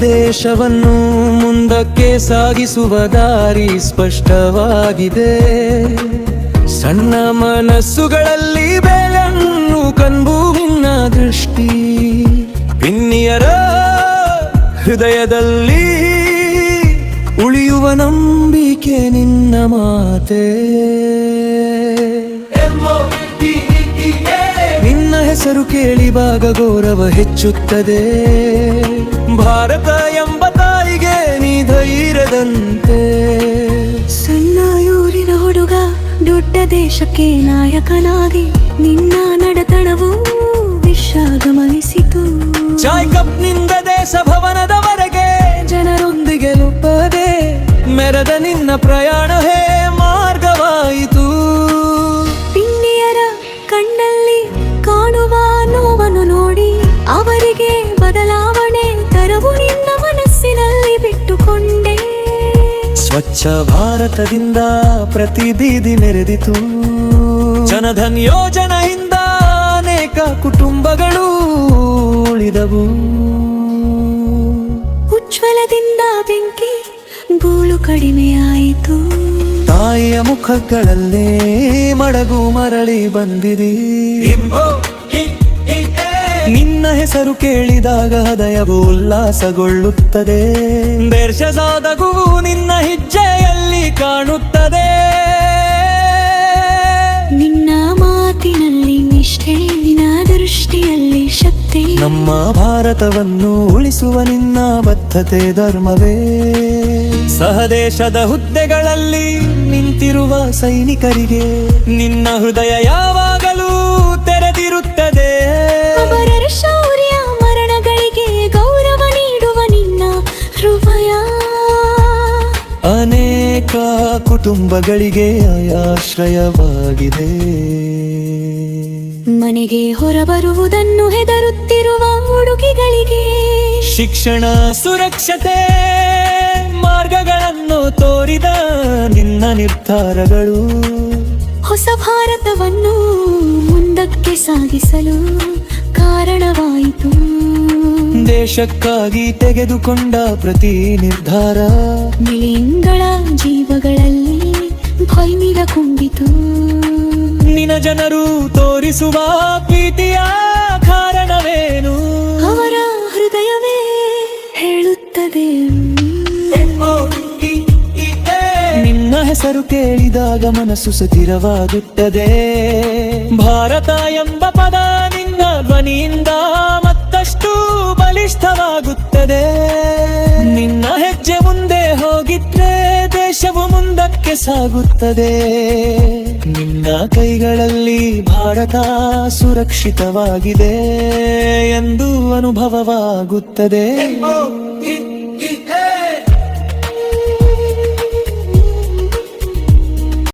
ದೇಶವನ್ನು ಮುಂದಕ್ಕೆ ಸಾಗಿಸುವ ದಾರಿ ಸ್ಪಷ್ಟವಾಗಿದೆ. ಸಣ್ಣ ಮನಸ್ಸುಗಳಲ್ಲಿ ಬೆಳನ್ನು ಕನ್ಬುವಿನ ದೃಷ್ಟಿ. ಪಿನ್ನಿಯರ ಹೃದಯದಲ್ಲಿ ಉಳಿಯುವ ನಂಬಿಕೆ ನಿನ್ನ ಮಾತೆ. ನಿನ್ನ ಕೇಳಿವಾಗ ಗೌರವ ಹೆಚ್ಚುತ್ತದೆ. ಭಾರತ ಎಂಬ ತಾಯಿಗೆ ನೀ ಧೈರ್ಯದಂತೆ. ಸಣ್ಣ ಊರಿನ ಹುಡುಗ ದೊಡ್ಡ ದೇಶಕ್ಕೆ ನಾಯಕನಾಗಿ ನಿನ್ನ ನಡತನವು ವಿಶ್ವ ಗಮನಿಸಿತು ಚಾಯ್ ಕಪ್ನಿಂದ ದೇಶ ಭವನದವರೆಗೆ ಜನರೊಂದಿಗೆ ಲುಪ್ಪದೆ ಮೆರೆದ ನಿನ್ನ ಪ್ರಯಾಣ ಅವರಿಗೆ ಬದಲಾವಣೆ ತರವು ನಿನ್ನ ಮನಸ್ಸಿನಲ್ಲಿ ಬಿಟ್ಟುಕೊಂಡೆ. ಸ್ವಚ್ಛ ಭಾರತದಿಂದ ಪ್ರತಿ ಬೀದಿ ಮೆರೆದಿತು ಜನಧನ್ ಯೋಜನೆಯಿಂದ ಅನೇಕ ಕುಟುಂಬಗಳು ಉಳಿದವು. ಉಜ್ವಲದಿಂದ ಬೆಂಕಿ ಗೂಳು ಕಡಿಮೆಯಾಯಿತು. ತಾಯಿಯ ಮುಖಗಳಲ್ಲೇ ಮಡಗು ಮರಳಿ ಬಂದಿರಿ ಹೆಸರು ಕೇಳಿದಾಗ ಹೃದಯವು ಉಲ್ಲಾಸಗೊಳ್ಳುತ್ತದೆ. ದೇಶದಾದಗುವು ನಿನ್ನ ಹೆಜ್ಜೆಯಲ್ಲಿ ಕಾಣುತ್ತದೆ. ನಿನ್ನ ಮಾತಿನಲ್ಲಿ ನಿಷ್ಠೆ ನಿನ್ನ ದೃಷ್ಟಿಯಲ್ಲಿ ಶಕ್ತಿ. ನಮ್ಮ ಭಾರತವನ್ನು ಉಳಿಸುವ ನಿನ್ನ ಬದ್ಧತೆ ಧರ್ಮವೇ. ಸಹದೇಶದ ಹುದ್ದೆಗಳಲ್ಲಿ ನಿಂತಿರುವ ಸೈನಿಕರಿಗೆ ನಿನ್ನ ಹೃದಯ ಯಾವಾಗಲೂ ಕುಟುಂಬಗಳಿಗೆ ಆಶ್ರಯವಾಗಿದೆ ಮನೆಗೆ ಹೊರಬರುವುದನ್ನು ಹೆದರುತ್ತಿರುವ ಹುಡುಗಿಗಳಿಗೆ ಶಿಕ್ಷಣ ಸುರಕ್ಷತೆ ಮಾರ್ಗಗಳನ್ನು ತೋರಿದ ನಿನ್ನ ನಿರ್ಧಾರಗಳು. ಹೊಸ ಭಾರತವನ್ನು ಮುಂದಕ್ಕೆ ಸಾಗಿಸಲು ಕಾರಣವಾಯಿತು. ದೇಶಕ್ಕಾಗಿ ತೆಗೆದುಕೊಂಡ ಪ್ರತಿ ನಿರ್ಧಾರ. ಮಿಲಿಯನ್ಗಳ ಜೀವಗಳಲ್ಲಿ ಭಯಮಿರ ಕುಂಬಿತು. ನಿನ ಜನರು ತೋರಿಸುವ ಪ್ರೀತಿಯ ಕಾರಣವೇನು? ಅವರ ಹೃದಯವೇ ಹೇಳುತ್ತದೆ. ನಿನ್ನ ಹೆಸರು ಕೇಳಿದಾಗ ಮನಸ್ಸು ಸ್ಥಿರವಾಗುತ್ತದೆ ಭಾರತ ಎಂಬ ಪದ ನಿನ್ನ ಧ್ವನಿಯಿಂದ ಮತ್ತಷ್ಟು ಬಲಿಷ್ಠವಾಗುತ್ತದೆ. ಮುಂದಕ್ಕೆ ಸಾಗುತ್ತದೆ. ನಿನ್ನ ಕೈಗಳಲ್ಲಿ ಭಾರತ ಸುರಕ್ಷಿತವಾಗಿದೆ ಎಂದು ಅನುಭವವಾಗುತ್ತದೆ.